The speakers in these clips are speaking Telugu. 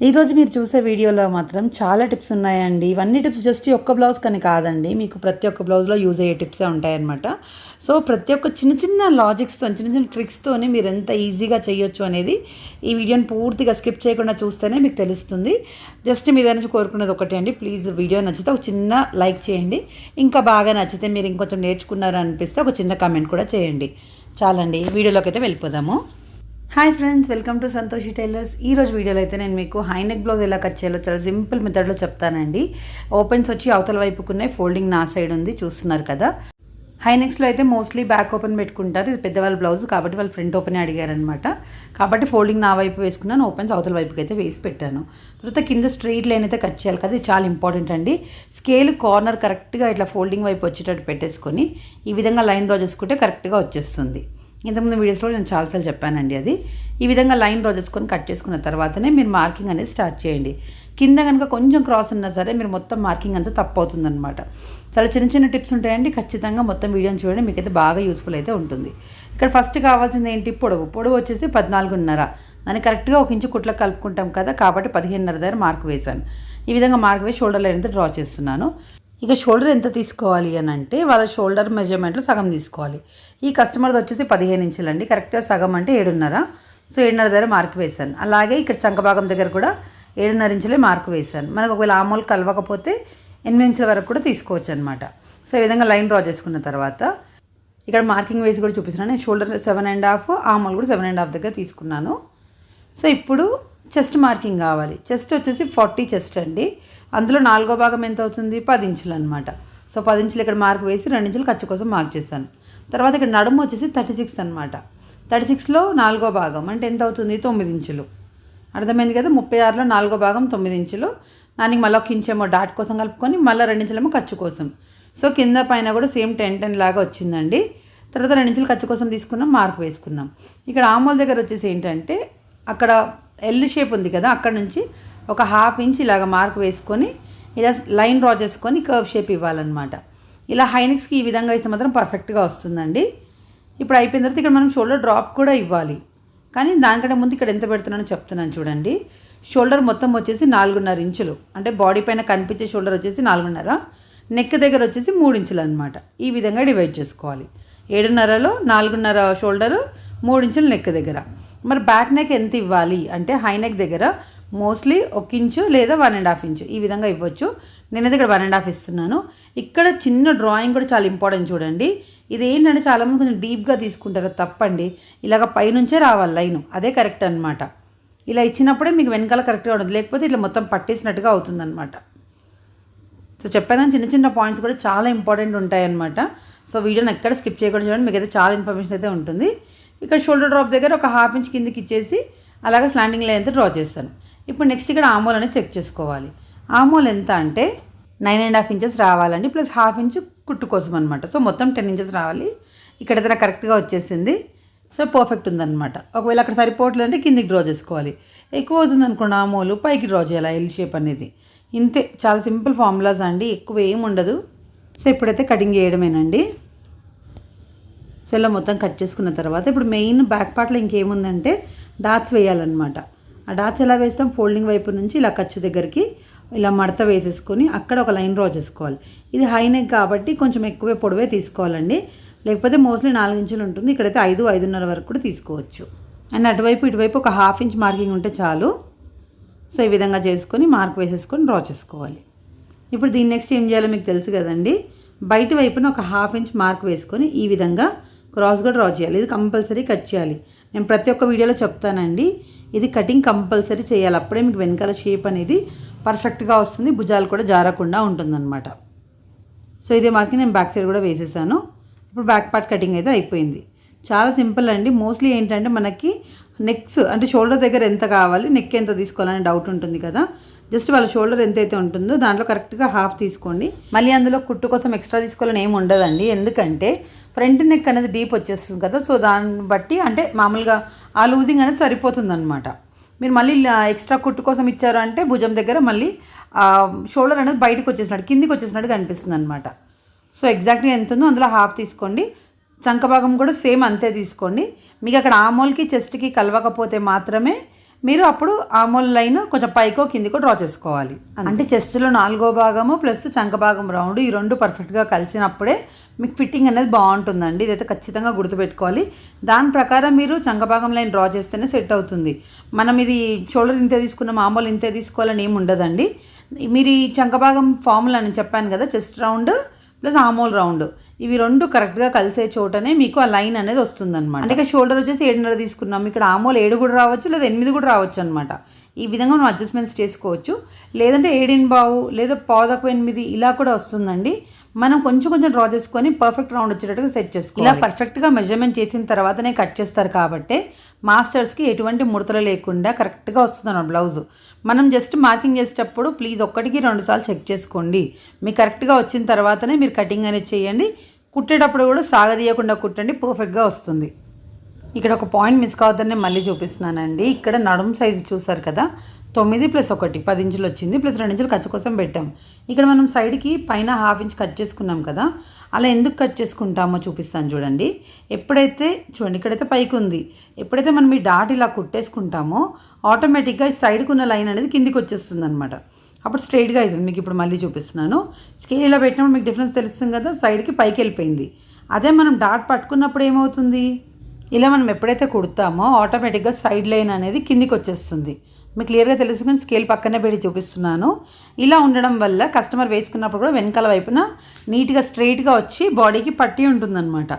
ఈరోజు మీరు చూసే వీడియోలో మాత్రం చాలా టిప్స్ ఉన్నాయండి. ఇవన్నీ టిప్స్ జస్ట్ ఒక్క బ్లౌజ్ కానీ కాదండి. మీకు ప్రతి ఒక్క బ్లౌజ్లో యూజ్ అయ్యే టిప్సే ఉంటాయన్నమాట. సో ప్రతి ఒక్క చిన్న చిన్న లాజిక్స్తో చిన్న చిన్న ట్రిక్స్తోనే మీరు ఎంత ఈజీగా చేయొచ్చు అనేది ఈ వీడియోని పూర్తిగా స్కిప్ చేయకుండా చూస్తేనే మీకు తెలుస్తుంది. జస్ట్ మీ దగ్గర నుంచి కోరుకునేది ఒకటే అండి. ప్లీజ్ వీడియో నచ్చితే ఒక చిన్న లైక్ చేయండి. ఇంకా బాగా నచ్చితే మీరు ఇంకొంచెం నేర్చుకున్నారు అనిపిస్తే ఒక చిన్న కామెంట్ కూడా చేయండి. చాలండి. వీడియోలోకి అయితే వెళ్ళిపోదాము. Hi friends welcome to Santoshi tailors ఈ రోజు వీడియోలో అయితే నేను మీకు హైనెక్ బ్లౌజ్ ఎలా కట్ చేయాలో చాలా సింపుల్ మెథడ్లో చెప్తానండి. ఓపెన్స్ వచ్చి అవతల వైపుకున్నాయి ఫోల్డింగ్ నా సైడ్ ఉంది చూస్తున్నారు కదా. హైనెక్స్లో అయితే మోస్ట్లీ బ్యాక్ ఓపెన్ పెట్టుకుంటారు. ఇది పెద్దవాళ్ళ బ్లౌజ్ కాబట్టి వాళ్ళు ఫ్రంట్ ఓపెన్ అడిగారనమాట కాబట్టి ఫోల్డింగ్ నా వైపు వేసుకున్నాను ఓపెన్స్ అవతల వైపుకి అయితే వేసి పెట్టాను. తర్వాత కింద స్ట్రీట్ లైన్ అయితే కట్ చేయాలి కదా ఇది చాలా ఇంపార్టెంట్ అండి. స్కేల్ కార్నర్ కరెక్ట్గా ఇట్లా ఫోల్డింగ్ వైపు వచ్చేటట్టు పెట్టేసుకొని ఈ విధంగా లైన్ డ్రా చేసుకుంటే కరెక్ట్గా వచ్చేస్తుంది. ఇంతకుముందు వీడియోస్లో నేను చాలాసార్లు చెప్పానండి అది. ఈ విధంగా లైన్ డ్రా చేసుకొని కట్ చేసుకున్న తర్వాతనే మీరు మార్కింగ్ అనేది స్టార్ట్ చేయండి. కింద కనుక కొంచెం క్రాస్ ఉన్నా సరే మీరు మొత్తం మార్కింగ్ అంతా తప్పు అవుతుందన్నమాట చాలా చిన్న చిన్న టిప్స్ ఉంటాయండి. ఖచ్చితంగా మొత్తం వీడియోని చూడండి. మీకైతే బాగా యూస్ఫుల్ అయితే ఉంటుంది. ఇక్కడ ఫస్ట్ కావాల్సింది ఏంటి? పొడవు. పొడవు వచ్చేసి పద్నాలుగున్నర. దాన్ని కరెక్ట్గా ఒక ఇంచు కుట్లకు కలుపుకుంటాం కదా కాబట్టి పదిహేనున్నర దగ్గర మార్క్ వేశాను. ఈ విధంగా మార్క్ వేసి షోల్డర్ లైన్ అయితే డ్రా చేస్తున్నాను. ఇక షోల్డర్ ఎంత తీసుకోవాలి అని అంటే వాళ్ళ షోల్డర్ మెజర్మెంట్లో సగం తీసుకోవాలి. ఈ కస్టమర్ది వచ్చేసి పదిహేను ఇంచులండి కరెక్ట్గా సగం అంటే ఏడున్నర. సో ఏడున్నర దగ్గర మార్క్ వేశాను. అలాగే ఇక్కడ చంకభాగం దగ్గర కూడా ఏడున్నర ఇంచులే మార్క్ వేశాను. మనకు ఒకవేళ ఆమూలు కలవకపోతే ఎనిమిది ఇంచుల వరకు కూడా తీసుకోవచ్చు అనమాట సో ఈ విధంగా లైన్ డ్రా చేసుకున్న తర్వాత ఇక్కడ మార్కింగ్ వేసి కూడా చూపిస్తున్నాను. నేను shoulder seven and half armhole కూడా సెవెన్ అండ్ హాఫ్ దగ్గర తీసుకున్నాను. సో ఇప్పుడు చెస్ట్ మార్కింగ్ కావాలి. చెస్ట్ వచ్చేసి ఫార్టీ చెస్ట్ అండి. అందులో నాలుగో భాగం ఎంత అవుతుంది? పది ఇంచులు అనమాట సో పది ఇంచులు ఇక్కడ మార్క్ వేసి రెండు ఇంచులు ఖర్చు కోసం మార్క్ చేశాను. తర్వాత ఇక్కడ నడుము వచ్చేసి థర్టీ సిక్స్ అనమాట థర్టీ సిక్స్లో నాలుగో భాగం. అంటే ఎంత అవుతుంది? తొమ్మిది ఇంచులు. అర్థమైంది కదా? ముప్పై ఆరులో నాలుగో భాగం తొమ్మిది ఇంచులు. దానికి మళ్ళీ ఒక ఇంచేమో డాట్ కోసం కలుపుకొని మళ్ళీ రెండు ఖర్చు కోసం. సో కింద పైన కూడా సేమ్ టెన్ టెన్ లాగా వచ్చిందండి. తర్వాత రెండించులు ఖర్చు కోసం తీసుకున్నాం మార్క్ వేసుకున్నాం. ఇక్కడ ఆమోల్ దగ్గర వచ్చేసి ఏంటంటే అక్కడ ఎల్ షేప్ ఉంది కదా అక్కడ నుంచి ఒక హాఫ్ ఇంచ్ ఇలాగ మార్క్ వేసుకొని ఇలా లైన్ డ్రా చేసుకొని కర్వ్ షేప్ ఇవ్వాలన్నమాట. ఇలా హైనెక్స్కి ఈ విధంగా ఇస్తే మాత్రం పర్ఫెక్ట్గా వస్తుందండి. ఇప్పుడు అయిపోయిన తర్వాత ఇక్కడ మనం షోల్డర్ డ్రాప్ కూడా ఇవ్వాలి. కానీ దానికంటే ముందు ఇక్కడ ఎంత పెడుతున్నానో చెప్తున్నాను చూడండి. షోల్డర్ మొత్తం వచ్చేసి నాలుగున్నర ఇంచులు. అంటే బాడీ పైన కనిపించే షోల్డర్ వచ్చేసి నాలుగున్నర నెక్ దగ్గర వచ్చేసి మూడు ఇంచులు అనమాట ఈ విధంగా డివైడ్ చేసుకోవాలి. ఏడున్నరలో నాలుగున్నర షోల్డరు మూడు ఇంచులు నెక్ దగ్గర. మరి బ్యాక్ నెక్ ఎంత ఇవ్వాలి? అంటే హై నెక్ దగ్గర మోస్ట్లీ ఒక ఇంచు లేదా వన్ అండ్ హాఫ్ ఇంచు ఈ విధంగా ఇవ్వచ్చు. నేనైతే ఇక్కడ వన్ అండ్ హాఫ్ ఇస్తున్నాను. ఇక్కడ చిన్న డ్రాయింగ్ కూడా చాలా ఇంపార్టెంట్ చూడండి. ఇది ఏంటంటే చాలామంది కొంచెం డీప్గా తీసుకుంటారు. తప్పండి. ఇలాగ పైనుంచే రావాలి లైను. అదే కరెక్ట్ అనమాట ఇలా ఇచ్చినప్పుడే మీకు వెనకాల కరెక్ట్గా ఉండదు లేకపోతే ఇట్లా మొత్తం పట్టేసినట్టుగా అవుతుందన్నమాట. సో చెప్పాను చిన్న చిన్న పాయింట్స్ కూడా చాలా ఇంపార్టెంట్ ఉంటాయన్నమాట. సో వీడియోని ఎక్కడ స్కిప్ చేయకుండా చూడండి. మీకు అయితే చాలా ఇన్ఫర్మేషన్ అయితే ఉంటుంది. ఇక్కడ షోల్డర్ డ్రాప్ దగ్గర ఒక హాఫ్ ఇంచ్ కిందకి ఇచ్చేసి అలాగే స్లాండింగ్ లైన్ డ్రా చేస్తాను. ఇప్పుడు నెక్స్ట్ ఇక్కడ ఆమోల్ అనేది చెక్ చేసుకోవాలి. ఆమోల్ ఎంత అంటే నైన్ అండ్ హాఫ్ ఇంచెస్ రావాలండి ప్లస్ హాఫ్ ఇంచ్ కుట్టు కోసం అనమాట సో మొత్తం టెన్ ఇంచెస్ రావాలి. ఇక్కడ కరెక్ట్గా వచ్చేసింది. సో పర్ఫెక్ట్ ఉందన్నమాట. ఒకవేళ అక్కడ సరిపోవట్లేదంటే కిందికి డ్రా చేసుకోవాలి. ఎక్కువ అవుతుంది అనుకోండి ఆమోలు పైకి డ్రా చేయాలి ఎల్ షేప్ అనేది. ఇంతే చాలా సింపుల్ ఫార్ములాస్ అండి ఎక్కువ ఏమి ఉండదు. సో ఇప్పుడైతే కటింగ్ చేయడమేనండి. సో ఇలా మొత్తం కట్ చేసుకున్న తర్వాత ఇప్పుడు మెయిన్ బ్యాక్ పార్ట్లో ఇంకేముందంటే డాట్స్ వేయాలన్నమాట. ఆ డాట్స్ ఎలా వేస్తాం? ఫోల్డింగ్ వైపు నుంచి ఇలా ఖర్చు దగ్గరికి ఇలా మడత వేసేసుకొని అక్కడ ఒక లైన్ డ్రా చేసుకోవాలి. ఇది హై నెక్ కాబట్టి కొంచెం ఎక్కువే పొడవే తీసుకోవాలండి. లేకపోతే మోస్ట్లీ నాలుగు ఇంచులు ఉంటుంది. ఇక్కడైతే ఐదు ఐదున్నర వరకు కూడా తీసుకోవచ్చు. అండ్ అటువైపు ఇటువైపు ఒక హాఫ్ ఇంచ్ మార్కింగ్ ఉంటే చాలు. సో ఈ విధంగా చేసుకొని మార్క్ వేసేసుకొని డ్రా చేసుకోవాలి. ఇప్పుడు దీన్ని నెక్స్ట్ ఏం చేయాలో మీకు తెలుసు కదండి. బయట వైపున ఒక హాఫ్ ఇంచ్ మార్క్ వేసుకొని ఈ విధంగా క్రాస్గా డ్రా చేయాలి. ఇది కంపల్సరీ కట్ చేయాలి. నేను ప్రతి ఒక్క వీడియోలో చెప్తానండి. ఇది కటింగ్ కంపల్సరీ చేయాలి. అప్పుడే మీకు వెనకాల షేప్ అనేది పర్ఫెక్ట్గా వస్తుంది. భుజాలు కూడా జారకుండా ఉంటుందన్నమాట. సో ఇదే మార్కింగ్ నేను బ్యాక్ సైడ్ కూడా వేసేసాను. ఇప్పుడు బ్యాక్ పార్ట్ కటింగ్ అయితే అయిపోయింది. చాలా సింపుల్ అండి. మోస్ట్లీ ఏంటంటే మనకి నెక్స్ అంటే షోల్డర్ దగ్గర ఎంత కావాలి నెక్ ఎంత తీసుకోవాలని డౌట్ ఉంటుంది కదా. జస్ట్ వాళ్ళ షోల్డర్ ఎంతైతే ఉంటుందో దాంట్లో కరెక్ట్గా హాఫ్ తీసుకోండి. మళ్ళీ అందులో కుట్టు కోసం ఎక్స్ట్రా తీసుకోవాలని ఏమి ఉండదండి. ఎందుకంటే ఫ్రంట్ నెక్ అనేది డీప్ వచ్చేస్తుంది కదా సో దాన్ని బట్టి అంటే మామూలుగా ఆ లూజింగ్ అనేది సరిపోతుంది అనమాట మీరు మళ్ళీ ఎక్స్ట్రా కుట్టు కోసం ఇచ్చారు అంటే భుజం దగ్గర మళ్ళీ షోల్డర్ అనేది బయటకు వచ్చేసినట్టు కిందికి వచ్చేసినట్టు కనిపిస్తుంది అనమాట సో ఎగ్జాక్ట్గా ఎంత ఉందో అందులో హాఫ్ తీసుకోండి. చంక భాగం కూడా సేమ్ అంతే తీసుకోండి. మీకు అక్కడ ఆమోల్కి చెస్ట్కి కలవకపోతే మాత్రమే మీరు అప్పుడు ఆమోల్ లైన్ కొంచెం పైకో కిందికో డ్రా చేసుకోవాలి. అంటే చెస్ట్లో నాలుగో భాగము ప్లస్ చంక భాగం రౌండ్ ఈ రెండు పర్ఫెక్ట్గా కలిసినప్పుడే మీకు ఫిట్టింగ్ అనేది బాగుంటుందండి. ఇదైతే ఖచ్చితంగా గుర్తుపెట్టుకోవాలి. దాని ప్రకారం మీరు చంక భాగం లైన్ డ్రా చేస్తేనే సెట్ అవుతుంది. మనం ఇది షోల్డర్ ఇంతే తీసుకున్న మామూలు ఇంతే తీసుకోవాలని ఏమి ఉండదండి. మీరు ఈ చంక భాగం ఫార్ములా అని చెప్పాను కదా chest round plus armhole round. ఇవి రెండు కరెక్ట్గా కలిసే చోటనే మీకు ఆ లైన్ అనేది వస్తుందన్నమాట. అంటే షోల్డర్ వచ్చేసి ఏడున్నర తీసుకున్నాం. ఇక్కడ ఆమోలు ఏడు కూడా రావచ్చు లేదా ఎనిమిది కూడా రావచ్చు అనమాట ఈ విధంగా మనం అడ్జస్ట్మెంట్స్ చేసుకోవచ్చు. లేదంటే ఏడిన్ బావు లేదా పాదకు ఎనిమిది ఇలా కూడా వస్తుందండి. మనం కొంచెం కొంచెం డ్రా చేసుకొని పర్ఫెక్ట్ రౌండ్ వచ్చేటట్టుగా సెట్ చేసుకోవాలి. ఇలా పర్ఫెక్ట్గా మెజర్మెంట్ చేసిన తర్వాతనే కట్ చేస్తారు కాబట్టి మాస్టర్స్కి ఎటువంటి ముడతలు లేకుండా కరెక్ట్గా వస్తుంది బ్లౌజ్ మనం జస్ట్ మార్కింగ్ చేసేటప్పుడు ప్లీజ్ ఒక్కటికి రెండు సార్లు చెక్ చేసుకోండి. మీకు కరెక్ట్గా వచ్చిన తర్వాతనే మీరు కటింగ్ అనేది చేయండి. కుట్టేటప్పుడు కూడా సాగదీయకుండా కుట్టండి పర్ఫెక్ట్గా వస్తుంది. ఇక్కడ ఒక పాయింట్ మిస్ కావద్దని మళ్ళీ చూపిస్తున్నానండి. ఇక్కడ నడుము సైజు చూసారు కదా? తొమ్మిది ప్లస్ ఒకటి పది ఇంచులు వచ్చింది ప్లస్ రెండు ఇంచులు ఖర్చు కోసం పెట్టాం. ఇక్కడ మనం సైడ్కి పైన హాఫ్ ఇంచ్ కట్ చేసుకున్నాం కదా అలా ఎందుకు కట్ చేసుకుంటామో చూపిస్తాను చూడండి. ఎప్పుడైతే చూడండి ఇక్కడైతే పైకి ఉంది. ఎప్పుడైతే మనం ఈ డాట్ ఇలా కుట్టేసుకుంటామో ఆటోమేటిక్గా ఈ సైడ్కి ఉన్న లైన్ అనేది కిందికి వచ్చేస్తుంది అనమాట అప్పుడు స్ట్రైట్గా అవుతుంది మీకు ఇప్పుడు మళ్ళీ చూపిస్తున్నాను. స్కేల్ ఇలా పెట్టినప్పుడు మీకు డిఫరెన్స్ తెలుస్తుంది కదా సైడ్కి పైకి వెళ్ళిపోయింది. అదే మనం డాట్ పట్టుకున్నప్పుడు ఏమవుతుంది? ఇలా మనం ఎప్పుడైతే కుడతామో ఆటోమేటిక్గా సైడ్ లైన్ అనేది కిందికి వచ్చేస్తుంది. మీకు క్లియర్గా తెలుసుకుని స్కేల్ పక్కనే పెట్టి చూపిస్తున్నాను. ఇలా ఉండడం వల్ల కస్టమర్ వేసుకున్నప్పుడు కూడా వెనకాల వైపున నీట్గా స్ట్రైట్గా వచ్చి బాడీకి పట్టి ఉంటుందన్నమాట.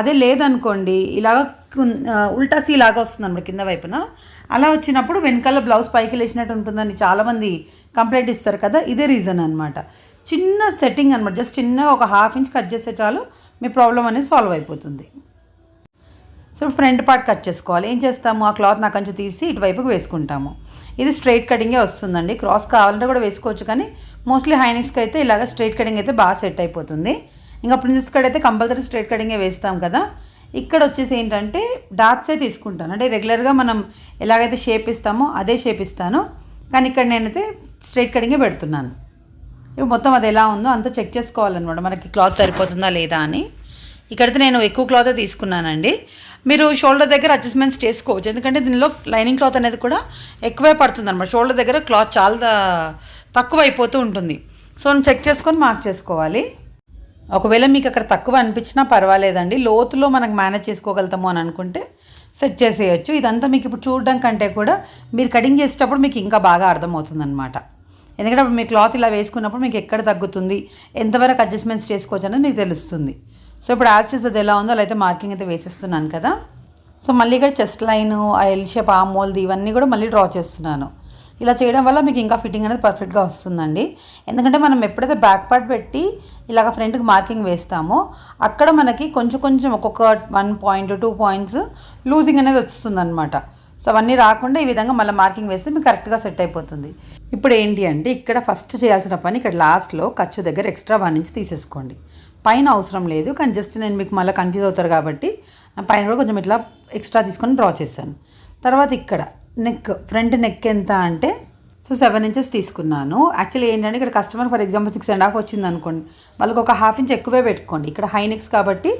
అదే లేదనుకోండి ఇలాగ ఉల్టాసి ఇలాగా వస్తుంది అనమాట కింద వైపున. అలా వచ్చినప్పుడు వెనకాల బ్లౌజ్ పైకి లేచినట్టు ఉంటుందని చాలామంది కంప్లైంట్ ఇస్తారు కదా ఇదే రీజన్ అనమాట చిన్న సెట్టింగ్ అనమాట జస్ట్ చిన్న ఒక హాఫ్ ఇంచ్ కట్ చేస్తే చాలు మీ ప్రాబ్లం అనేది సాల్వ్ అయిపోతుంది. సో ఫ్రంట్ పార్ట్ కట్ చేసుకోవాలి. ఏం చేస్తాము? ఆ క్లాత్ నాకు తీసి ఇటువైపుకి వేసుకుంటాము. ఇది స్ట్రైట్ కటింగే వస్తుందండి. క్రాస్ కావాలంటే కూడా వేసుకోవచ్చు కానీ మోస్ట్లీ హైనిక్స్కి అయితే ఇలాగ స్ట్రైట్ కటింగ్ అయితే బాగా సెట్ అయిపోతుంది. ఇంకా ప్రిన్సెస్ కట్ అయితే కంపల్సరీ స్ట్రైట్ కటింగే వేస్తాం కదా. ఇక్కడ వచ్చేసి ఏంటంటే డాట్సే తీసుకుంటాను. అంటే రెగ్యులర్గా మనం ఎలాగైతే షేప్ ఇస్తామో అదే షేప్ ఇస్తాను. కానీ ఇక్కడ నేనైతే స్ట్రైట్ కటింగే పెడుతున్నాను. ఇప్పుడు మొత్తం అది ఎలా ఉందో అంతా చెక్ చేసుకోవాలన్నమాట. మనకి క్లాత్ సరిపోతుందా లేదా అని. ఇక్కడైతే నేను ఎక్కువ క్లాత్ తీసుకున్నానండి. మీరు షోల్డర్ దగ్గర అడ్జస్ట్మెంట్స్ చేసుకోవచ్చు. ఎందుకంటే దీనిలో లైనింగ్ క్లాత్ అనేది కూడా ఎక్కువే పడుతుంది అనమాట షోల్డర్ దగ్గర క్లాత్ చాలా తక్కువ అయిపోతూ ఉంటుంది. సో చెక్ చేసుకొని మార్క్ చేసుకోవాలి. ఒకవేళ మీకు అక్కడ తక్కువ అనిపించినా పర్వాలేదండి. లోతులో మనకు మేనేజ్ చేసుకోగలుగుతాము అని అనుకుంటే సెట్ చేసేయచ్చు. ఇదంతా మీకు ఇప్పుడు చూడడం కంటే కూడా మీరు కటింగ్ చేసేటప్పుడు మీకు ఇంకా బాగా అర్థమవుతుంది అనమాట ఎందుకంటే అప్పుడు మీ క్లాత్ ఇలా వేసుకున్నప్పుడు మీకు ఎక్కడ తగ్గుతుంది ఎంతవరకు అడ్జస్ట్మెంట్స్ చేసుకోవచ్చు అనేది మీకు తెలుస్తుంది. సో ఇప్పుడు యాజ్ ఇస్ అది ఎలా ఉందో అలా అయితే మార్కింగ్ అయితే వేసేస్తున్నాను కదా. సో మళ్ళీ ఇక్కడ చెస్ట్ లైన్ ఆ షేప్ ఆ మోల్ది ఇవన్నీ కూడా మళ్ళీ డ్రా చేస్తున్నాను. ఇలా చేయడం వల్ల మీకు ఇంకా ఫిట్టింగ్ అనేది పర్ఫెక్ట్గా వస్తుందండి. ఎందుకంటే మనం ఎప్పుడైతే బ్యాక్ పార్ట్ పెట్టి ఇలాగ ఫ్రంట్కి మార్కింగ్ వేస్తామో అక్కడ మనకి కొంచెం కొంచెం ఒక్కొక్క one point two points losing అనేది వస్తుందన్నమాట. సో అవన్నీ రాకుండా ఈ విధంగా మళ్ళీ మార్కింగ్ వేస్తే మీకు కరెక్ట్గా సెట్ అయిపోతుంది. ఇప్పుడు ఏంటి అంటే ఇక్కడ ఫస్ట్ చేయాల్సిన పని ఇక్కడ లాస్ట్లో ఖర్చు దగ్గర ఎక్స్ట్రా వన్ ఇంచ్ తీసేసుకోండి. పైన అవసరం లేదు కానీ జస్ట్ నేను మీకు మళ్ళీ కన్ఫ్యూజ్ అవుతారు కాబట్టి పైన కూడా కొంచెం ఇట్లా ఎక్స్ట్రా తీసుకొని డ్రా చేశాను. తర్వాత ఇక్కడ నెక్ ఫ్రంట్ నెక్ ఎంత అంటే సో సెవెన్ ఇంచెస్ తీసుకున్నాను. యాక్చువల్లీ ఏంటంటే ఇక్కడ customer for example six and half వచ్చింది అనుకోండి వాళ్ళకి ఒక హాఫ్ ఇంచ్ ఎక్కువే పెట్టుకోండి. ఇక్కడ హై నెక్స్ కాబట్టి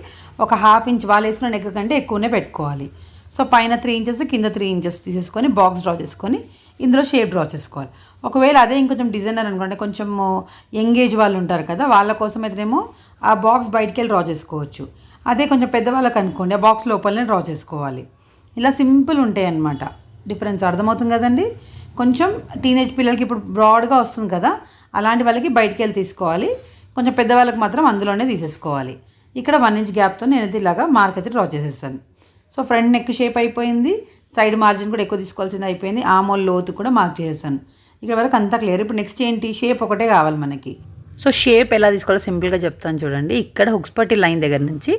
ఒక హాఫ్ ఇంచ్ వాళ్ళు వేసుకున్న నెక్ కంటే ఎక్కువనే పెట్టుకోవాలి. సో పైన త్రీ ఇంచెస్ కింద త్రీ ఇంచెస్ తీసేసుకొని బాక్స్ డ్రా చేసుకొని ఇందులో షేప్ డ్రా చేసుకోవాలి. ఒకవేళ అదే ఇంకొంచెం డిజైనర్ అనుకోండి కొంచెం ఎంగేజ్ వాళ్ళు ఉంటారు కదా వాళ్ళ కోసం అయితేనేమో ఆ బాక్స్ బయటికి వెళ్ళి డ్రా చేసుకోవచ్చు. అదే కొంచెం పెద్దవాళ్ళకి అనుకోండి ఆ బాక్స్ లోపలనే డ్రా చేసుకోవాలి. ఇలా సింపుల్ ఉంటాయి అన్నమాట డిఫరెన్స్ అర్థమవుతుంది కదండి? కొంచెం టీనేజ్ పిల్లలకి ఇప్పుడు బ్రాడ్గా వస్తుంది కదా అలాంటి వాళ్ళకి బయటికి వెళ్ళి తీసుకోవాలి. కొంచెం పెద్దవాళ్ళకి మాత్రం అందులోనే తీసేసుకోవాలి. ఇక్కడ వన్ ఇంచ్ గ్యాప్తో నేనైతే ఇలాగా మార్క్ అయితే డ్రా చేసేస్తాను సో ఫ్రంట్ నెక్ షేప్ అయిపోయింది. సైడ్ మార్జిన్ కూడా ఎక్కువ తీసుకోవాల్సింది అయిపోయింది. ఆమోల్ లోతు కూడా మార్క్ చేసేసాను. ఇక్కడ వరకు అంతా క్లియర్ ఇప్పుడు నెక్స్ట్ ఏంటి? షేప్ ఒకటే కావాలి మనకి. సో షేప్ ఎలా తీసుకోవాలో సింపుల్గా చెప్తాను చూడండి. ఇక్కడ హుక్స్ పట్టి లైన్ దగ్గర నుంచి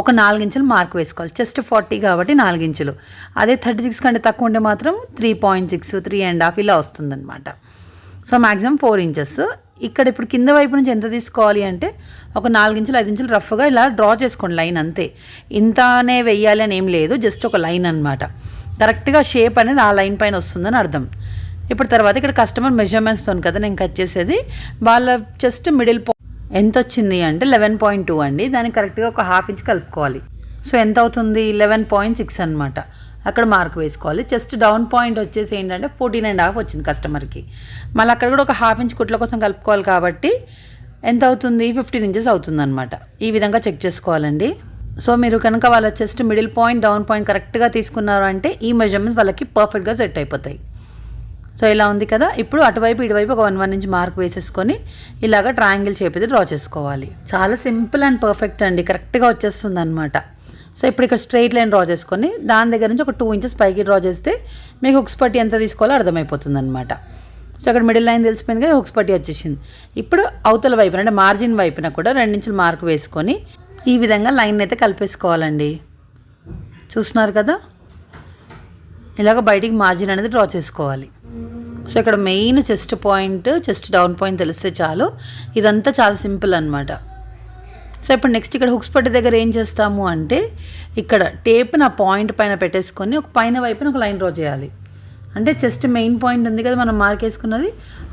ఒక నాలుగించులు మార్క్ వేసుకోవాలి. జస్ట్ ఫార్టీ కాబట్టి నాలుగించులు అదే థర్టీ సిక్స్ కంటే తక్కువ ఉంటే మాత్రం three point six three and half ఇలా వస్తుందన్నమాట. So maximum four inches. ఇక్కడ ఇప్పుడు కింద వైపు నుంచి ఎంత తీసుకోవాలి అంటే ఒక నాలుగించులు ఐదు ఇంచులు రఫ్గా ఇలా డ్రా చేసుకోండి లైన్ అంతే. ఇంతనే వెయ్యాలి అని ఏం లేదు జస్ట్ ఒక లైన్ అనమాట కరెక్ట్గా షేప్ అనేది ఆ లైన్ పైన వస్తుందని అర్థం. ఇప్పుడు తర్వాత ఇక్కడ కస్టమర్ మెజర్మెంట్స్తో కదా నేను కట్ చేసేది. వాళ్ళ జస్ట్ మిడిల్ ఎంత వచ్చింది అంటే లెవెన్ పాయింట్ టూ అండి. దాన్ని కరెక్ట్గా ఒక హాఫ్ ఇంచ్ కలుపుకోవాలి. సో ఎంత అవుతుంది లెవెన్ పాయింట్ సిక్స్ అనమాట అక్కడ మార్క్ వేసుకోవాలి. జస్ట్ డౌన్ పాయింట్ వచ్చేసి ఏంటంటే ఫోర్టీన్ అండ్ హాఫ్ వచ్చింది కస్టమర్కి మళ్ళీ అక్కడ కూడా ఒక హాఫ్ ఇంచ్ కుట్ల కోసం కలుపుకోవాలి కాబట్టి ఎంత అవుతుంది ఫిఫ్టీన్ ఇంచెస్ అవుతుందన్నమాట. ఈ విధంగా చెక్ చేసుకోవాలండి. సో మీరు కనుక వాళ్ళ chest middle point down point కరెక్ట్గా తీసుకున్నారు అంటే ఈ మెజర్మెంట్స్ వాళ్ళకి పర్ఫెక్ట్గా సెట్ అయిపోతాయి. సో ఇలా ఉంది కదా. ఇప్పుడు అటువైపు ఇటువైపు ఒక వన్ వన్ ఇంచ్ మార్క్ వేసేసుకొని ఇలాగ ట్రయాంగిల్ షేప్ అయితే డ్రా చేసుకోవాలి. చాలా సింపుల్ అండ్ పర్ఫెక్ట్ అండి. కరెక్ట్గా వచ్చేస్తుంది అనమాట సో ఇప్పుడు ఇక్కడ స్ట్రైట్ లైన్ డ్రా చేసుకొని దాని దగ్గర నుంచి ఒక టూ ఇంచెస్ పైకి డ్రా చేస్తే మీకు హుక్స్ పట్టి ఎంత తీసుకోవాలో అర్థమైపోతుంది అనమాట సో అక్కడ మిడిల్ లైన్ తెలిసిపోయింది కదా హుక్స్ పట్టి వచ్చేసింది. ఇప్పుడు అవతల వైపున అంటే మార్జిన్ వైపున కూడా రెండించులు మార్క్ వేసుకొని ఈ విధంగా లైన్ అయితే కలిపేసుకోవాలండి. చూస్తున్నారు కదా? ఇలాగ బయటికి మార్జిన్ అనేది డ్రా చేసుకోవాలి. సో ఇక్కడ main chest point chest down point తెలిస్తే చాలు. ఇదంతా చాలా సింపుల్ అనమాట సో ఇప్పుడు నెక్స్ట్ ఇక్కడ హుక్స్ పట్టి దగ్గర ఏం చేస్తాము అంటే ఇక్కడ టేప్ నా పాయింట్ పైన పెట్టేసుకొని ఒక పైన వైపున ఒక లైన్ డ్రా చేయాలి. అంటే చెస్ట్ మెయిన్ పాయింట్ ఉంది కదా మనం మార్క్ వేసుకున్నది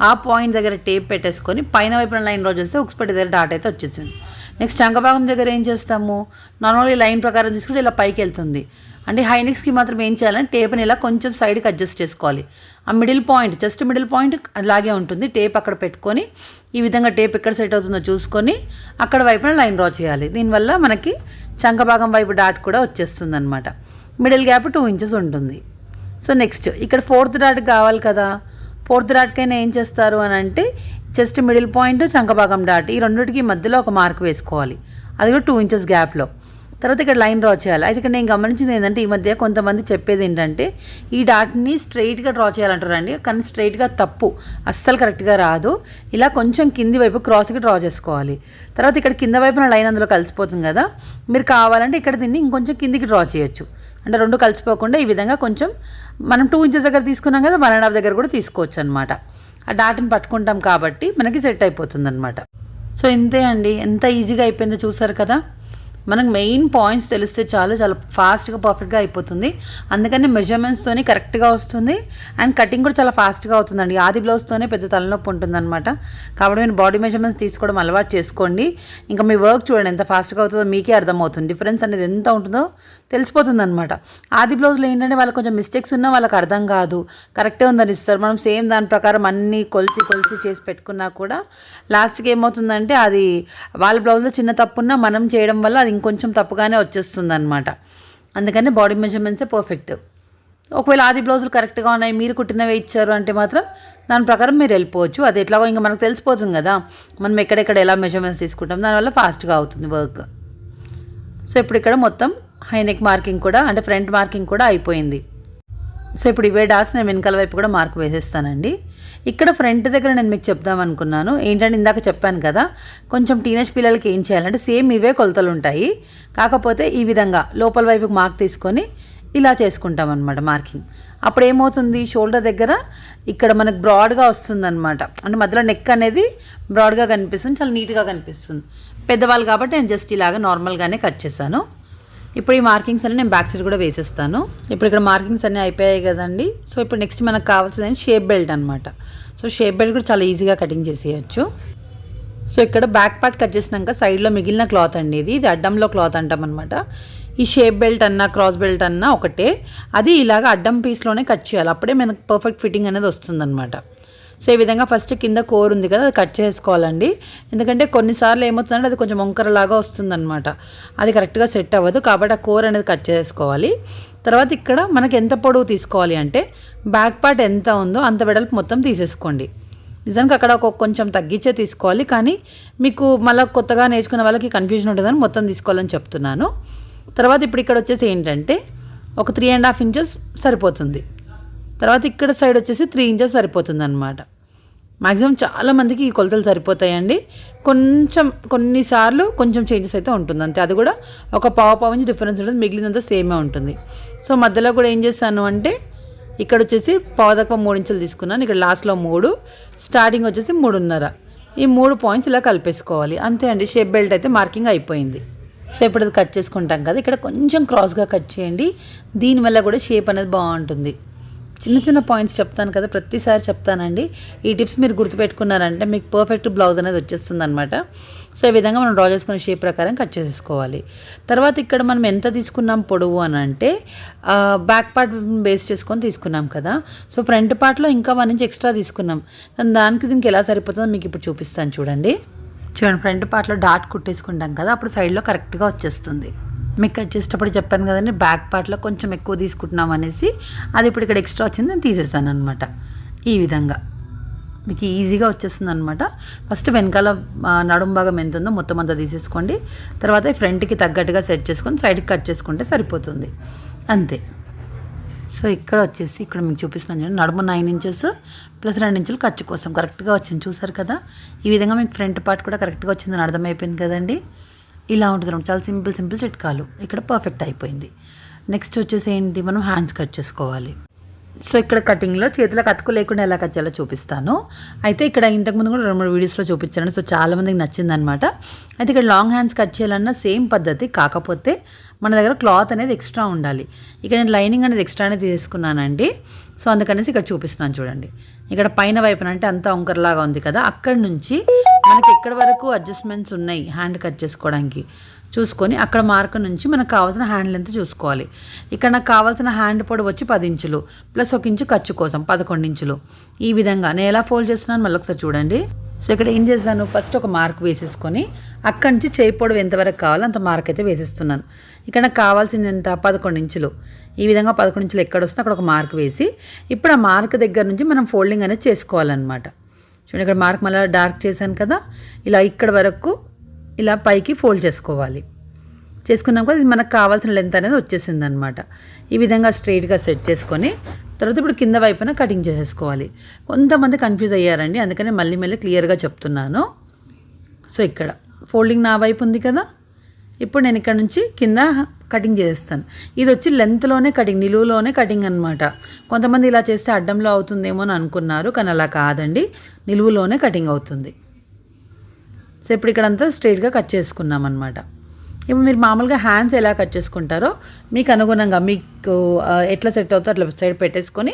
ఆ పాయింట్ దగ్గర టేప్ పెట్టేసుకొని పైన వైపున లైన్ డ్రా చేస్తే హుక్స్ పట్టి దగ్గర డాట్ అయితే వచ్చేసింది. నెక్స్ట్ అంకభాగం దగ్గర ఏం చేస్తాము? నార్మల్గా లైన్ ప్రకారం తీసుకుంటే ఇలా పైకి వెళ్తుంది. అంటే హైనెక్స్కి మాత్రం ఏం చేయాలంటే టేప్ని ఇలా కొంచెం సైడ్కి అడ్జస్ట్ చేసుకోవాలి. ఆ middle point just middle point అలాగే ఉంటుంది. టేప్ అక్కడ పెట్టుకొని ఈ విధంగా టేప్ ఎక్కడ సెట్ అవుతుందో చూసుకొని అక్కడ వైపున లైన్ డ్రా చేయాలి. దీనివల్ల మనకి చంకభాగం వైపు డాట్ కూడా వచ్చేస్తుంది అనమాట మిడిల్ గ్యాప్ టూ ఇంచెస్ ఉంటుంది. సో నెక్స్ట్ ఇక్కడ ఫోర్త్ డాట్ కావాలి కదా. ఫోర్త్ డాట్కైనా ఏం చేస్తారు అని అంటే చెస్ట్ మిడిల్ పాయింట్ చంకభాగం డాట్ ఈ రెండింటికి మధ్యలో ఒక మార్క్ వేసుకోవాలి. అది కూడా టూ ఇంచెస్ గ్యాప్లో. తర్వాత ఇక్కడ లైన్ డ్రా చేయాలి. అయితే ఇక్కడ నేను గమనించింది ఏంటంటే ఈ మధ్య కొంతమంది చెప్పేది ఏంటంటే ఈ డాట్ని స్ట్రైట్గా డ్రా చేయాలంటారండి కానీ స్ట్రైట్గా తప్పు. అస్సలు కరెక్ట్గా రాదు. ఇలా కొంచెం కింది వైపు క్రాస్కి డ్రా చేసుకోవాలి. తర్వాత ఇక్కడ కింద వైపున లైన్ అందులో కలిసిపోతుంది కదా. మీరు కావాలంటే ఇక్కడ దీన్ని ఇంకొంచెం కిందికి డ్రా చేయొచ్చు. అంటే రెండు కలిసిపోకుండా ఈ విధంగా కొంచెం మనం టూ ఇంచెస్ దగ్గర తీసుకున్నాం కదా వన్ అండ్ హాఫ్ దగ్గర కూడా తీసుకోవచ్చు అనమాట ఆ డాట్ని పట్టుకుంటాం కాబట్టి మనకి సెట్ అయిపోతుంది అనమాట సో ఇంతే అండి. ఎంత ఈజీగా అయిపోయిందో చూసారు కదా? మనకు మెయిన్ పాయింట్స్ తెలిస్తే చాలు చాలా ఫాస్ట్గా పర్ఫెక్ట్గా అయిపోతుంది. అందుకని మెజర్మెంట్స్తోనే కరెక్ట్గా వస్తుంది. అండ్ కటింగ్ కూడా చాలా ఫాస్ట్గా అవుతుందండి. ఆది బ్లౌజ్తోనే పెద్ద తలనొప్పి ఉంటుందన్నమాట. కాబట్టి మీరు బాడీ మెజర్మెంట్స్ తీసుకోవడం అలవాటు చేసుకోండి. ఇంకా మీ వర్క్ చూడండి ఎంత ఫాస్ట్గా అవుతుందో మీకే అర్థమవుతుంది. డిఫరెన్స్ అనేది ఎంత ఉంటుందో తెలిసిపోతుంది అనమాట ఆది బ్లౌజ్లో ఏంటంటే వాళ్ళకి కొంచెం మిస్టేక్స్ ఉన్నా వాళ్ళకి అర్థం కాదు. కరెక్టే ఉందని ఇస్తారు మనం సేమ్ దాని ప్రకారం అన్నీ కొలిసి కొలిసి చేసి పెట్టుకున్నా కూడా లాస్ట్కి ఏమవుతుందంటే అది వాళ్ళ బ్లౌజ్లో చిన్న తప్పున్నా మనం చేయడం వల్ల అది ఇంకొంచెం తప్పుగానే వచ్చేస్తుంది అనమాట అందుకని బాడీ మెజర్మెంట్సే పర్ఫెక్ట్ ఒకవేళ ఆది బ్లౌజులు కరెక్ట్గా ఉన్నాయి మీరు కుట్టినవే ఇచ్చారు అంటే మాత్రం దాని ప్రకారం మీరు వెళ్ళిపోవచ్చు. అది ఎట్లాగో ఇంకా మనకు తెలిసిపోతుంది కదా. మనం ఎక్కడెక్కడ ఎలా మెజర్మెంట్స్ తీసుకుంటాం దానివల్ల ఫాస్ట్గా అవుతుంది వర్క్ సో ఇప్పుడు ఇక్కడ మొత్తం హైనెక్ మార్కింగ్ కూడా అంటే ఫ్రంట్ మార్కింగ్ కూడా అయిపోయింది. సో ఇప్పుడు ఇవే డాట్స్ నేను వెనకాల వైపు కూడా మార్క్ వేసేస్తానండి. ఇక్కడ ఫ్రంట్ దగ్గర నేను మీకు చెప్దాం అనుకున్నాను ఏంటంటే ఇందాక చెప్పాను కదా కొంచెం టీనేజ్ పిల్లలకి ఏం చేయాలంటే సేమ్ ఇవే కొలతలు ఉంటాయి. కాకపోతే ఈ విధంగా లోపల వైపుకి మార్క్ తీసుకొని ఇలా చేసుకుంటాం అనమాట మార్కింగ్. అప్పుడు ఏమవుతుంది? షోల్డర్ దగ్గర ఇక్కడ మనకు బ్రాడ్గా వస్తుంది అనమాట అంటే మధ్యలో నెక్ అనేది బ్రాడ్గా కనిపిస్తుంది చాలా నీట్గా కనిపిస్తుంది. పెద్దవాళ్ళు కాబట్టి నేను జస్ట్ ఇలాగ నార్మల్గానే కట్ చేశాను. ఇప్పుడు ఈ మార్కింగ్స్ అన్ని నేను బ్యాక్ సైడ్ కూడా వేసేస్తాను. ఇప్పుడు ఇక్కడ మార్కింగ్స్ అన్నీ అయిపోయాయి కదండి. సో ఇప్పుడు నెక్స్ట్ మనకు కావాల్సింది షేప్ బెల్ట్ అనమాట సో షేప్ బెల్ట్ కూడా చాలా ఈజీగా కటింగ్ చేసేయచ్చు. సో ఇక్కడ బ్యాక్ పార్ట్ కట్ చేసినాక సైడ్లో మిగిలిన క్లాత్ అండి ఇది. ఇది అడ్డంలో క్లాత్ అంటాం అనమాట ఈ షేప్ బెల్ట్ అన్నా క్రాస్ బెల్ట్ అన్నా ఒకటే. అది ఇలాగ అడ్డం పీస్లోనే కట్ చేయాలి. అప్పుడే మనకు పర్ఫెక్ట్ ఫిట్టింగ్ అనేది వస్తుందన్నమాట. సో ఈ విధంగా ఫస్ట్ కింద కోర్ ఉంది కదా అది కట్ చేసుకోవాలండి. ఎందుకంటే కొన్నిసార్లు ఏమవుతుందంటే అది కొంచెం వంకరలాగా వస్తుందన్నమాట. అది కరెక్ట్గా సెట్ అవ్వదు కాబట్టి ఆ కోర్ అనేది కట్ చేసుకోవాలి. తర్వాత ఇక్కడ మనకి ఎంత పొడవు తీసుకోవాలి అంటే బ్యాక్ పార్ట్ ఎంత ఉందో అంత వెడల్పు మొత్తం తీసేసుకోండి. నిజానికి అక్కడ ఒక కొంచెం తగ్గించే తీసుకోవాలి కానీ మీకు మళ్ళీ కొత్తగా నేర్చుకునే వాళ్ళకి కన్ఫ్యూజన్ ఉంటుందని మొత్తం తీసుకోవాలని చెప్తున్నాను. తర్వాత ఇప్పుడు ఇక్కడ వచ్చేసి ఏంటంటే ఒక త్రీ అండ్ హాఫ్ ఇంచెస్ సరిపోతుంది. తర్వాత ఇక్కడ సైడ్ వచ్చేసి త్రీ ఇంచెస్ సరిపోతుంది అనమాట మ్యాక్సిమం చాలామందికి ఈ కొలతలు సరిపోతాయండి. కొంచెం కొన్నిసార్లు కొంచెం చేంజెస్ అయితే ఉంటుంది. అంతే అది కూడా ఒక పావు పావు ఇంచ్ డిఫరెన్స్ ఉంటుంది. మిగిలినంత సేమే ఉంటుంది. సో మధ్యలో కూడా ఏం చేశాను అంటే ఇక్కడ వచ్చేసి పావు తక్కువ మూడు ఇంచులు తీసుకున్నాను. ఇక్కడ లాస్ట్లో మూడు స్టార్టింగ్ వచ్చేసి మూడున్నర. ఈ మూడు పాయింట్స్ ఇలా కలిపేసుకోవాలి. అంతే అండి షేప్ బెల్ట్ అయితే మార్కింగ్ అయిపోయింది. సో ఇప్పుడు అది కట్ చేసుకుంటాం కదా ఇక్కడ కొంచెం క్రాస్గా కట్ చేయండి. దీనివల్ల కూడా షేప్ అనేది బాగుంటుంది. చిన్న చిన్న పాయింట్స్ చెప్తాను కదా ప్రతిసారి చెప్తానండి. ఈ టిప్స్ మీరు గుర్తుపెట్టుకున్నారంటే మీకు పర్ఫెక్ట్ బ్లౌజ్ అనేది వచ్చేస్తుంది అనమాట సో ఈ విధంగా మనం డ్రా చేసుకున్న షేప్ ప్రకారం కట్ చేసేసుకోవాలి. తర్వాత ఇక్కడ మనం ఎంత తీసుకున్నాం పొడవు అని అంటే బ్యాక్ పార్ట్ బేస్ చేసుకొని తీసుకున్నాం కదా. సో ఫ్రంట్ పార్ట్లో ఇంకా వన్ ఇంచ్ ఎక్స్ట్రా తీసుకున్నాం. దానికి దీనికి ఎలా సరిపోతుందో మీకు ఇప్పుడు చూపిస్తాను చూడండి. చూడండి ఫ్రంట్ పార్ట్లో డాట్ కుట్టేసుకుంటాం కదా అప్పుడు సైడ్లో కరెక్ట్గా వచ్చేస్తుంది. మీకు కట్ చేసేటప్పుడు చెప్పాను కదండి బ్యాక్ పార్ట్లో కొంచెం ఎక్కువ తీసుకుంటున్నాం అనేసి అది ఇప్పుడు ఇక్కడ ఎక్స్ట్రా వచ్చింది నేను తీసేసాను అనమాట ఈ విధంగా. మీకు ఈజీగా వచ్చేస్తుంది అనమాట ఫస్ట్ వెనకాల నడుం భాగం ఎంత ఉందో మొత్తం అంతా తీసేసుకోండి. తర్వాత ఫ్రంట్కి తగ్గట్టుగా సెట్ చేసుకొని సైడ్కి కట్ చేసుకుంటే సరిపోతుంది. అంతే. సో ఇక్కడ వచ్చేసి ఇక్కడ మీకు చూపిస్తున్నాను చూడండి. నడుము నైన్ ఇంచెస్ ప్లస్ రెండు ఇంచులు ఖర్చు కోసం. కరెక్ట్గా వచ్చింది. చూసారు కదా? ఈ విధంగా మీకు ఫ్రంట్ పార్ట్ కూడా కరెక్ట్గా వచ్చిందని అర్థమైపోయింది కదండి? ఇలా ఉంటుంది అనమాట చాలా సింపుల్ సింపుల్ చిట్కాలు. ఇక్కడ పర్ఫెక్ట్ అయిపోయింది. నెక్స్ట్ వచ్చేసి ఏంటి మనం హ్యాండ్స్ కట్ చేసుకోవాలి. సో ఇక్కడ కటింగ్లో చేతులకు అతుకు లేకుండా ఎలా కట్ చేయాలో చూపిస్తాను. అయితే ఇక్కడ ఇంతకుముందు కూడా రెండు మూడు వీడియోస్లో చూపించాను. సో చాలామందికి నచ్చిందనమాట అయితే ఇక్కడ లాంగ్ హ్యాండ్స్ కట్ చేయాలన్నా సేమ్ పద్ధతి. కాకపోతే మన దగ్గర క్లాత్ అనేది ఎక్స్ట్రా ఉండాలి. ఇక్కడ నేను లైనింగ్ అనేది ఎక్స్ట్రా అనేది తీసుకున్నానండి. సో అందుకనేసి ఇక్కడ చూపిస్తున్నాను చూడండి. ఇక్కడ పైన వైపున అంటే అంతా వంకరలాగా ఉంది కదా అక్కడి నుంచి మనకి ఎక్కడి వరకు అడ్జస్ట్మెంట్స్ ఉన్నాయి హ్యాండ్ కట్ చేసుకోవడానికి? చూసుకొని అక్కడ మార్క్ నుంచి మనకు కావాల్సిన హ్యాండ్ లెంత్ చూసుకోవాలి. ఇక్కడ నాకు కావాల్సిన హ్యాండ్ పొడి వచ్చి పది ఇంచులు ప్లస్ ఒక ఇంచు ఖర్చు కోసం పదకొండు ఇంచులు. ఈ విధంగా నేను ఎలా ఫోల్డ్ చేస్తున్నాను మళ్ళీ ఒకసారి చూడండి. సో ఇక్కడ ఏం చేశాను? ఫస్ట్ ఒక మార్క్ వేసేసుకొని అక్కడి నుంచి చేయి పొడవు ఎంతవరకు కావాలో అంత మార్క్ అయితే వేసేస్తున్నాను. ఇక్కడ నాకు కావాల్సింది ఎంత? పదకొండు ఇంచులు. ఈ విధంగా పదకొండు ఇంచులు ఎక్కడ వస్తుందో అక్కడ ఒక మార్క్ వేసి ఇప్పుడు ఆ మార్క్ దగ్గర నుంచి మనం ఫోల్డింగ్ అనేది చేసుకోవాలన్నమాట. చూడండి ఇక్కడ మార్క్ మళ్ళీ డార్క్ చేశాను కదా ఇలా ఇక్కడ వరకు ఇలా పైకి ఫోల్డ్ చేసుకోవాలి. చేసుకున్నాం కదా ఇది మనకు కావాల్సిన లెంత్ అనేది వచ్చేసింది అనమాట ఈ విధంగా స్ట్రైట్గా సెట్ చేసుకొని తర్వాత ఇప్పుడు కింద వైపున కటింగ్ చేసేసుకోవాలి. కొంతమంది కన్ఫ్యూజ్ అయ్యారండి అందుకనే మళ్ళీ మళ్ళీ క్లియర్గా చెప్తున్నాను. సో ఇక్కడ ఫోల్డింగ్ నా వైపు ఉంది కదా ఇప్పుడు నేను ఇక్కడ నుంచి కింద కటింగ్ చేస్తాను ఇది వచ్చి లెంత్లోనే కటింగ్ నిలువులోనే కటింగ్ అనమాట కొంతమంది ఇలా చేస్తే అడ్డంలో అవుతుందేమో అని అనుకున్నారు కానీ అలా కాదండి. నిలువులోనే కటింగ్ అవుతుంది. సో ఇప్పుడు ఇక్కడంతా స్ట్రైట్గా కట్ చేసుకున్నాం అనమాట ఇప్పుడు మీరు మామూలుగా హ్యాండ్స్ ఎలా కట్ చేసుకుంటారో మీకు అనుగుణంగా మీకు ఎట్లా సెట్ అవుతుందో అట్లా సైడ్ పెట్టేసుకొని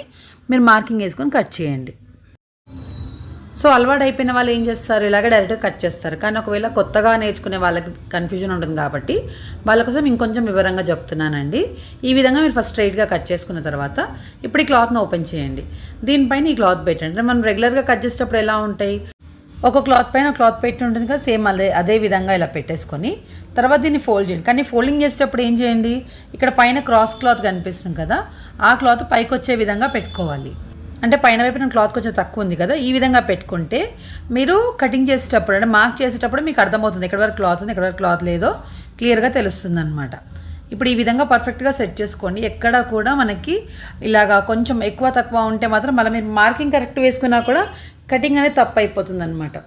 మీరు మార్కింగ్ వేసుకొని కట్ చేయండి. సో అలవాటు అయిపోయిన వాళ్ళు ఏం చేస్తారు? ఇలాగే డైరెక్ట్గా కట్ చేస్తారు. కానీ ఒకవేళ కొత్తగా నేర్చుకునే వాళ్ళకి కన్ఫ్యూజన్ ఉంటుంది కాబట్టి వాళ్ళ కోసం ఇంకొంచెం వివరంగా చెప్తున్నానండి. ఈ విధంగా మీరు ఫస్ట్ స్ట్రైట్గా కట్ చేసుకున్న తర్వాత ఇప్పుడు ఈ క్లాత్ను ఓపెన్ చేయండి. దీనిపైన ఈ క్లాత్ పెట్టండి. మనం రెగ్యులర్గా కట్ చేసేటప్పుడు ఎలా ఉంటాయి? ఒక క్లాత్ పైన క్లాత్ పెట్టి ఉంటుంది కదా సేమ్ అదే అదే విధంగా ఇలా పెట్టేసుకొని తర్వాత దీన్ని ఫోల్డ్ చేయండి. కానీ ఫోల్డింగ్ చేసేటప్పుడు ఏం చేయండి? ఇక్కడ పైన క్రాస్ క్లాత్ కనిపిస్తుంది కదా ఆ క్లాత్ పైకి వచ్చే విధంగా పెట్టుకోవాలి. అంటే పైన వైపున క్లాత్ కొంచెం తక్కువ ఉంది కదా ఈ విధంగా పెట్టుకుంటే మీరు కటింగ్ చేసేటప్పుడు అంటే మార్క్ చేసేటప్పుడు మీకు అర్థమవుతుంది ఎక్కడ వరకు క్లాత్ ఉంది ఎక్కడ వరకు క్లాత్ లేదో క్లియర్గా తెలుస్తుంది అనమాట ఇప్పుడు ఈ విధంగా పర్ఫెక్ట్గా సెట్ చేసుకోండి. ఎక్కడ కూడా మనకి ఇలాగా కొంచెం ఎక్కువ తక్కువ ఉంటే మాత్రం మళ్ళీ మీరు మార్కింగ్ కరెక్ట్ వేసుకున్నా కూడా కటింగ్ అనేది తప్పు అయిపోతుంది అనమాట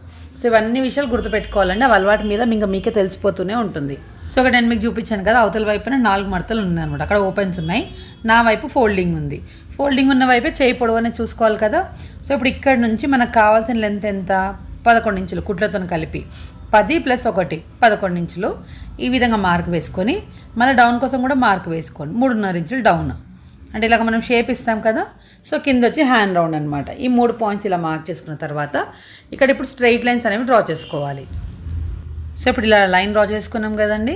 సో ఇవన్నీ విషయాలు గుర్తుపెట్టుకోవాలండి. అవి అలవాటు మీద ఇంకా మీకే తెలిసిపోతూనే ఉంటుంది. సో ఇక్కడ నేను మీకు చూపించాను కదా అవతల వైపున నాలుగు మడతలు ఉన్నాయి అనమాట అక్కడ ఓపెన్స్ ఉన్నాయి. నా వైపు ఫోల్డింగ్ ఉంది. ఫోల్డింగ్ ఉన్న వైపే చేయి పొడవు చూసుకోవాలి కదా. సో ఇప్పుడు ఇక్కడ నుంచి మనకు కావాల్సిన లెంత్ ఎంత? పదకొండు ఇంచులు కుట్లతో కలిపి. పది ప్లస్ ఒకటి పదకొండు ఇంచులు. ఈ విధంగా మార్క్ వేసుకొని మళ్ళీ డౌన్ కోసం కూడా మార్క్ వేసుకోండి. మూడున్నర ఇంచులు డౌన్ అంటే ఇలాగ మనం షేప్ ఇస్తాం కదా. సో కింద వచ్చి హ్యాండ్ రౌండ్ అనమాట ఈ మూడు పాయింట్స్ ఇలా మార్క్ చేసుకున్న తర్వాత ఇక్కడ ఇప్పుడు స్ట్రైట్ లైన్స్ అనేవి డ్రా చేసుకోవాలి. సో ఇప్పుడు ఇలా లైన్ డ్రా చేసుకున్నాం కదండి.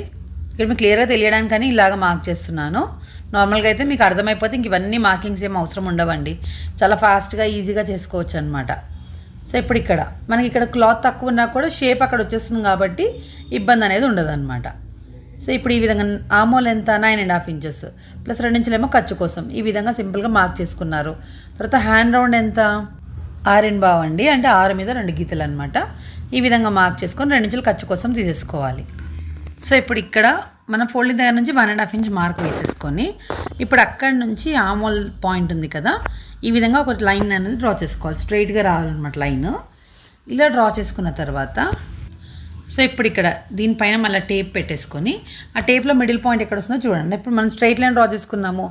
ఇక్కడ మీకు క్లియర్గా తెలియడానికి కానీ ఇలాగ మార్క్ చేస్తున్నాను. నార్మల్గా అయితే మీకు అర్థమైపోతే ఇంక ఇవన్నీ మార్కింగ్స్ ఏం అవసరం ఉండవండి. చాలా ఫాస్ట్గా ఈజీగా చేసుకోవచ్చు అనమాట సో ఇప్పుడు ఇక్కడ మనకి ఇక్కడ క్లాత్ తక్కువ ఉన్నా కూడా షేప్ అక్కడ వచ్చేస్తుంది కాబట్టి ఇబ్బంది అనేది ఉండదనమాట సో ఇప్పుడు ఈ విధంగా ఆమోల్ ఎంత nine and half inches plus రెండించులేమో ఖర్చు కోసం ఈ విధంగా సింపుల్గా మార్క్ చేసుకున్నారు. తర్వాత హ్యాండ్ రౌండ్ ఎంత? ఆరెన్ బావ్ అండి. అంటే ఆరు మీద రెండు గీతలు అనమాట ఈ విధంగా మార్క్ చేసుకొని రెండు ఇంచులు ఖర్చు కోసం తీసేసుకోవాలి. సో ఇప్పుడు ఇక్కడ మన ఫోల్డింగ్ దగ్గర నుంచి one and half inch mark వేసేసుకొని ఇప్పుడు అక్కడి నుంచి ఆమోల్ పాయింట్ ఉంది కదా ఈ విధంగా ఒక లైన్ అనేది డ్రా చేసుకోవాలి. స్ట్రైట్గా రావాలన్నమాట లైన్. ఇలా డ్రా చేసుకున్న తర్వాత సో ఇప్పుడు ఇక్కడ దీనిపైన మళ్ళీ టేప్ పెట్టేసుకొని ఆ టేప్లో మిడిల్ పాయింట్ ఎక్కడ వస్తుందో చూడండి. ఇప్పుడు మనం స్ట్రైట్ లైన్ డ్రా చేసుకున్నాము.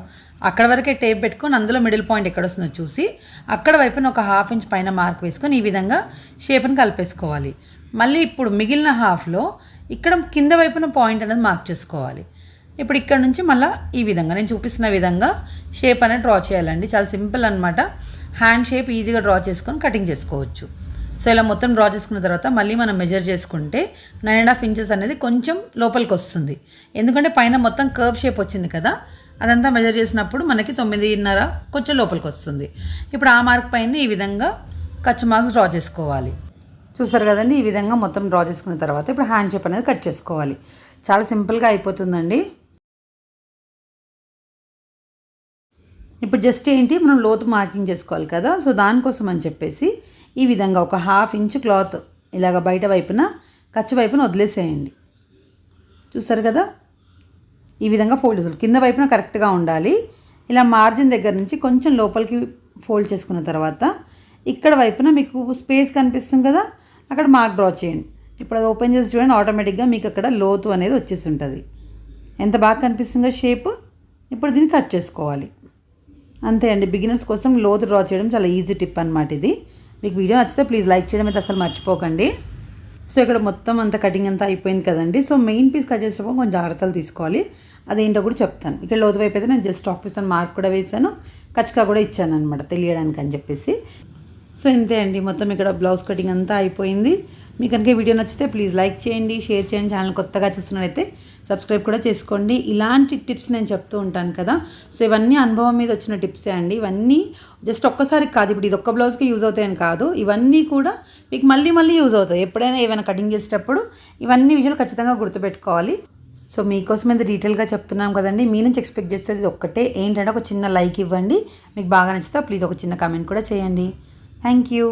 అక్కడ వరకే టేప్ పెట్టుకొని అందులో మిడిల్ పాయింట్ ఎక్కడ వస్తుందో చూసి అక్కడ వైపున ఒక హాఫ్ ఇంచ్ పైన మార్క్ వేసుకొని ఈ విధంగా షేప్ని కలిపేసుకోవాలి. మళ్ళీ ఇప్పుడు మిగిలిన హాఫ్లో ఇక్కడ కింద వైపున పాయింట్ అనేది మార్క్ చేసుకోవాలి. ఇప్పుడు ఇక్కడ నుంచి మళ్ళీ ఈ విధంగా నేను చూపిస్తున్న విధంగా షేప్ అనేది డ్రా చేయాలండి. చాలా సింపుల్ అనమాట హ్యాండ్ షేప్ ఈజీగా డ్రా చేసుకొని కటింగ్ చేసుకోవచ్చు. సో ఇలా మొత్తం డ్రా చేసుకున్న తర్వాత మళ్ళీ మనం మెజర్ చేసుకుంటే నైన్ అండ్ హాఫ్ ఇంచెస్ అనేది కొంచెం లోపలికి వస్తుంది. ఎందుకంటే పైన మొత్తం కర్వ్ షేప్ వచ్చింది కదా అదంతా మెజర్ చేసినప్పుడు మనకి తొమ్మిదిన్నర కొంచెం లోపలికి వస్తుంది. ఇప్పుడు ఆ మార్క్ పైన ఈ విధంగా ఖర్చు మార్క్స్ డ్రా చేసుకోవాలి. చూసారు కదండి ఈ విధంగా మొత్తం డ్రా చేసుకున్న తర్వాత ఇప్పుడు హ్యాండ్ షేప్ అనేది కట్ చేసుకోవాలి. చాలా సింపుల్గా అయిపోతుందండి. ఇప్పుడు జస్ట్ ఏంటి మనం లోతు మార్కింగ్ చేసుకోవాలి కదా సో దానికోసం అని చెప్పేసి ఈ విధంగా ఒక హాఫ్ ఇంచ్ క్లాత్ ఇలాగ బయట వైపున ఖర్చు వైపున వదిలేసేయండి. చూసారు కదా ఈ విధంగా ఫోల్డ్ చేసుకోవాలి కింద వైపున కరెక్ట్గా ఉండాలి. ఇలా మార్జిన్ దగ్గర నుంచి కొంచెం లోపలికి ఫోల్డ్ చేసుకున్న తర్వాత ఇక్కడ వైపున మీకు స్పేస్ కనిపిస్తుంది కదా అక్కడ మార్క్ డ్రా చేయండి. ఇప్పుడు అది ఓపెన్ చేసి చూడండి ఆటోమేటిక్గా మీకు అక్కడ లోతు అనేది వచ్చేసి ఉంటుంది ఎంత బాగా కనిపిస్తుందో షేప్ ఇప్పుడు దీన్ని కట్ చేసుకోవాలి. అంతే అండి. బిగినర్స్ కోసం లోతు డ్రా చేయడం చాలా ఈజీ టిప్ అనమాట ఇది. మీకు వీడియో నచ్చితే ప్లీజ్ లైక్ చేయడం అయితే అసలు మర్చిపోకండి. సో ఇక్కడ మొత్తం అంత కటింగ్ అంతా అయిపోయింది కదండి. సో మెయిన్ పీస్ కట్ చేసేటప్పుడు కొంచెం జాగ్రత్తలు తీసుకోవాలి. అదేంటో కూడా చెప్తాను. ఇక్కడ లోతువైపు అయితే నేను జస్ట్ ఆఫీస్ మార్క్ కూడా వేశాను. కచ్చకా కూడా ఇచ్చాను అనమాట తెలియడానికి అని చెప్పేసి. సో ఇంతే అండి మొత్తం ఇక్కడ బ్లౌజ్ కటింగ్ అంతా అయిపోయింది. మీకు కనుక వీడియో నచ్చితే ప్లీజ్ లైక్ చేయండి షేర్ చేయండి ఛానల్ కొత్తగా చూస్తున్నట్లయితే సబ్స్క్రైబ్ కూడా చేసుకోండి. ఇలాంటి టిప్స్ నేను చెప్తూ ఉంటాను కదా. సో ఇవన్నీ అనుభవం మీద వచ్చిన టిప్సే అండి. ఇవన్నీ జస్ట్ ఒక్కసారి కాదు ఇప్పుడు ఇది ఒక్క బ్లౌజ్కి యూజ్ అవుతాయని కాదు. ఇవన్నీ కూడా మీకు మళ్ళీ మళ్ళీ యూజ్ అవుతాయి. ఎప్పుడైనా ఏమైనా కటింగ్ చేసేటప్పుడు ఇవన్నీ విజువల్ ఖచ్చితంగా గుర్తుపెట్టుకోవాలి. సో మీకోసం అయితే డీటెయిల్గా చెప్తున్నాం కదండి. మీ నుంచి ఎక్స్పెక్ట్ చేసేది ఇది ఒక్కటే. ఏంటంటే ఒక చిన్న లైక్ ఇవ్వండి. మీకు బాగా నచ్చితే ప్లీజ్ ఒక చిన్న కామెంట్ కూడా చేయండి. Thank you.